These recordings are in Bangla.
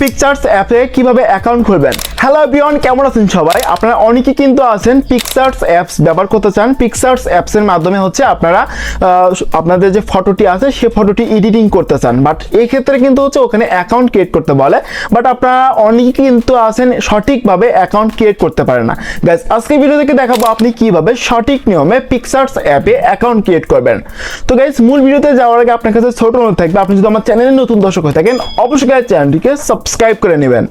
পিকচার্স অ্যাপে কীভাবে অ্যাকাউন্ট খুলবেন? হ্যালো বিয়ন কেমন আছেন সবাই? আপনারা অনেকে কিন্তু আছেন পিকচার্স অ্যাপস ব্যবহার করতে চান। পিকচার্স অ্যাপসের মাধ্যমে হচ্ছে আপনারা আপনাদের যে ফটোটি আছে, সে ফটোটি এডিটিং করতে চান। বাট এই ক্ষেত্রে কিন্তু হচ্ছে ওখানে অ্যাকাউন্ট ক্রিয়েট করতে বলে। বাট আপনারা অনেকে কিন্তু আছেন সঠিকভাবে অ্যাকাউন্ট ক্রিয়েট করতে পারে না। গাইজ আজকে ভিডিও থেকে দেখাবো আপনি কীভাবে সঠিক নিয়মে পিকচার্স অ্যাপে অ্যাকাউন্ট ক্রিয়েট করবেন। তো গাইজ মূল ভিডিওতে যাওয়ার আগে আপনার কাছে ছোট অনুরোধ থাকবে। আপনি যদি আমার চ্যানেলে নতুন দর্শক হয়ে থাকেন, অবশ্যই চ্যানেলটিকে সাবস্ক্রাইব করে নেবেন।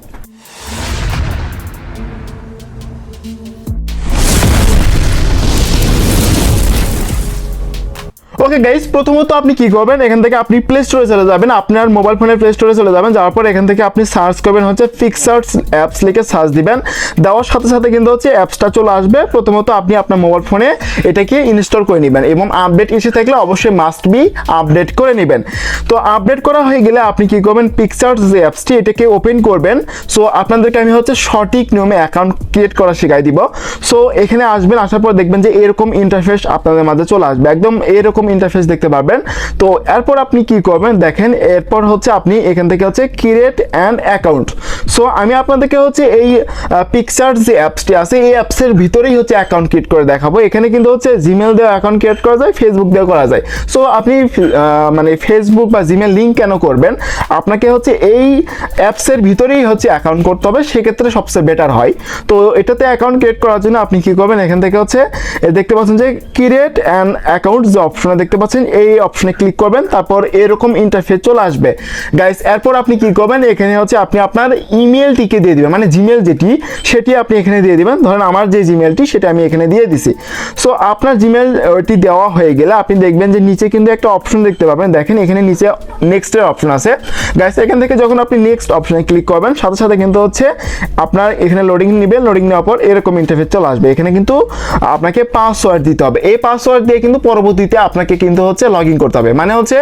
ওকে গাইস প্রথমত আপনি কি করবেন? এখান থেকে আপনি প্লে স্টোরে চলে যাবেন। আপনার মোবাইল ফোনের প্লে স্টোরে চলে যাবেন। যাওয়ার পর এখান থেকে আপনি সার্চ করবেন হচ্ছে পিকচার্স অ্যাপস লিখে সার্চ দিবেন। দেওয়ার সাথে সাথে কিন্তু হচ্ছে অ্যাপসটা চলে আসবে। প্রথমত আপনি আপনার মোবাইল ফোনে এটাকে ইনস্টল করে নেবেন এবং আপডেট এসে থাকলে অবশ্যই মাস্ট বি আপডেট করে নেবেন। তো আপডেট করা হয়ে গেলে আপনি কি করবেন? পিকচার্স যে অ্যাপসটি এটাকে ওপেন করবেন। সো আপনাদেরকে আমি হচ্ছে সঠিক নিয়মে অ্যাকাউন্ট ক্রিয়েট করা শেখাই দিব। সো এখানে আসবেন, আসার পর দেখবেন যে এরকম ইন্টারফেস আপনাদের মাঝে চলে আসবে। একদম এরকম ইন্টারফেস দেখতে পারবেন। তো এরপর আপনি কি করবেন? দেখেন, এরপর হচ্ছে আপনি এখান থেকে হচ্ছে ক্রিয়েট অ্যান্ড অ্যাকাউন্ট সো আমি আপনাদেরকে হচ্ছে এই পিকচার যে অ্যাপসটি আছে, এই অ্যাপসের ভিতরেই হচ্ছে অ্যাকাউন্ট ক্রিয়েট করে দেখাবো। এখানে কিন্তু হচ্ছে জিমেল দিয়ে অ্যাকাউন্ট ক্রিয়েট করা যায় ফেসবুক দিয়ে করা যায়। সো আপনি মানে ফেসবুক বা জিমেল লিঙ্ক কেন করবেন? আপনাকে হচ্ছে এই অ্যাপসের ভিতরেই হচ্ছে অ্যাকাউন্ট করতে হবে, সেক্ষেত্রে সবচেয়ে বেটার হয়। তো, এটাতে অ্যাকাউন্ট ক্রিয়েট করার জন্য আপনি কি করবেন? এখান থেকে হচ্ছে দেখতে পাচ্ছেন যে ক্রিয়েট অ্যান অ্যাকাউন্ট যে অপশনে দেখতে পাচ্ছেন, এই অপশনে ক্লিক করবেন, তারপর এরকম ইন্টারফেস চলে আসবে। গাইস এরপর আপনি কি করবেন? এখানে হচ্ছে আপনি আপনার ইমেলটিকে দিয়ে দিবেন। মানে জিমেল যেটি, সেটি আপনি এখানে দিয়ে দিবেন। ধরেন আমার যে জিমেলটি সেটা আমি এখানে দিয়ে দিছি। সো আপনার জিমেল ওইটি দেওয়া হয়ে গেলে আপনি দেখবেন যে নিচে কিন্তু একটা অপশন দেখতে পাবেন। দেখেন, এখানে নিচে নেক্সটের অপশন আছে। গাইস এখান থেকে যখন আপনি নেক্সট অপশনে ক্লিক করবেন, সাথে সাথে কিন্তু হচ্ছে আপনার এখানে লোডিং নেবেন লোডিং নেওয়ার পর এরকম ইন্টারফেস চলে আসবে। এখানে কিন্তু আপনাকে পাসওয়ার্ড দিতে হবে। এই পাসওয়ার্ড দিয়ে কিন্তু পরবর্তীতে আপনাকে কিন্তু হচ্ছে লগ ইন করতে হবে। মানে হচ্ছে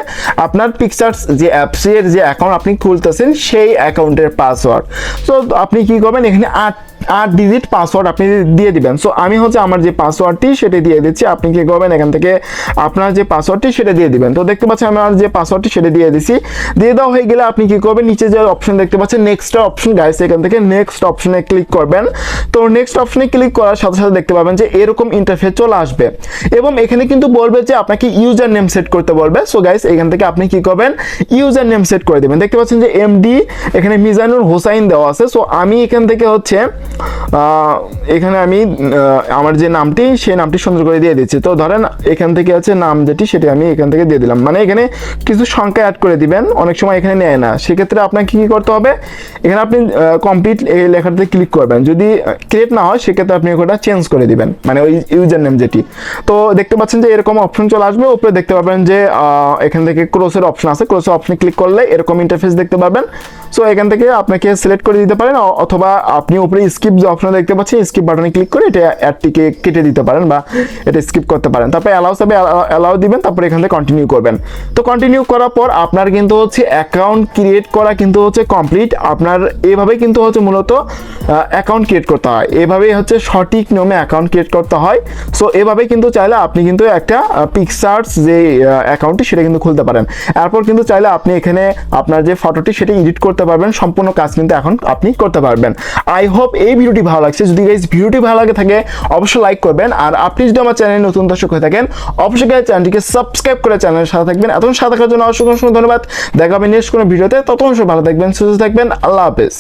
আপনার পিকচার্স যে অ্যাপসের যে অ্যাকাউন্ট আপনি খুলতেছেন, সেই অ্যাকাউন্টের পাসওয়ার্ড সো আপনি কি করবেন? এখানে আট আট ডিজিট পাসওয়ার্ড আপনি দিয়ে দিবেন। সো আমি হচ্ছে আমার যে পাসওয়ার্ডটি সেটা দিয়ে দিচ্ছি। আপনি কি করবেন? এখান থেকে আপনার যে পাসওয়ার্ডটি সেটা দিয়ে দিবেন। তো দেখতে পাচ্ছেন, আমার যে পাসওয়ার্ডটি সেটা দিয়ে দিছি। দিয়ে দেওয়া হয়ে গেলে আপনি কি করবেন? নিচে যে অপশন দেখতে পাচ্ছেন নেক্সট অপশন গাইস এখান থেকে নেক্সট অপশনে ক্লিক করবেন। তো নেক্সট অপশনে ক্লিক করার সাথে সাথে দেখতে পাবেন যে এরকম ইন্টারফেস চলে আসবে। এবং এখানে কিন্তু বলবে যে আপনাকে ইউজার নেম সেট করতে বলবে। সো গাইস এখান থেকে আপনি কি করবেন? ইউজার নেম সেট করে দেবেন। দেখতে পাচ্ছেন যে এমডি এখানে মিজানুর হোসাইন দেওয়া আছে। সো আমি এখান থেকে হচ্ছে Burr. এখানে আমি আমার যে নামটি, সেই নামটি সুন্দর করে দিয়ে দিচ্ছি। তো ধরেন, এখান থেকে আছে নাম যেটি, সেটি আমি এখান থেকে দিয়ে দিলাম। মানে এখানে কিছু সংখ্যা অ্যাড করে দিবেন, অনেক সময় এখানে নেয় না। সেক্ষেত্রে আপনাকে কী করতে হবে, এখানে আপনি কমপ্লিট এই লেখাটাতে ক্লিক করবেন। যদি ক্রিয়েট না হয়, সেক্ষেত্রে আপনি ওটা চেঞ্জ করে দিবেন। মানে ওই ইউজার নেম যেটি। তো দেখতে পাচ্ছেন যে এরকম অপশন চলে আসবে। উপরে দেখতে পাবেন যে এখান থেকে ক্রোসের অপশন আছে। ক্রোসের অপশনে ক্লিক করলে এরকম ইন্টারফেস দেখতে পাবেন। সো এখান থেকে আপনাকে সিলেক্ট করে দিতে পারেন অথবা আপনি উপরে স্কিপ অপশন দেখতে পাচ্ছেন স্কিপ বাটনে ক্লিক করে এটা অ্যাডটিকে কেটে দিতে পারেন বা এটা স্কিপ করতে পারেন। তারপরে অ্যালাউ সাবে অ্যালাউ দিবেন, তারপরে এখান থেকে কন্টিনিউ করবেন। তো কন্টিনিউ করার পর আপনার কিন্তু হচ্ছে অ্যাকাউন্ট ক্রিয়েট করা কিন্তু হচ্ছে কমপ্লিট আপনার এভাবে কিন্তু হচ্ছে মূলত অ্যাকাউন্ট ক্রিয়েট করতে হয়। এভাবেই হচ্ছে সঠিক নিয়মে অ্যাকাউন্ট ক্রিয়েট করতে হয়। সো এভাবে কিন্তু চাইলে আপনি কিন্তু একটা পিকচার্স যে অ্যাকাউন্টটি সেটা কিন্তু খুলতে পারেন। এরপর কিন্তু চাইলে আপনি এখানে আপনার যে ফটোটি সেটা এডিট করতে পারবেন। সম্পূর্ণ কাজ কিন্তু এখন আপনি করতে পারবেন। আই হোপ এই ভিডিওটি ভালো লাগছে। যদি গাইজ ভিডিওটি ভালো লাগে থাকে, অবশ্যই লাইক করবেন। আর আপনি যদি আমার চ্যানেলে নতুন দর্শক হয়ে থাকেন, অবশ্যই চ্যানেলটিকে সাবস্ক্রাইব করে চ্যানেলের সাথে থাকবেন। এত সাথে থাকার জন্য অসংখ্য অসংখ্য ধন্যবাদ। দেখা হবে নেক্সট কোনো ভিডিওতে। ততক্ষণ ভালো থাকবেন, সুস্থ থাকবেন। আল্লাহ হাফেজ।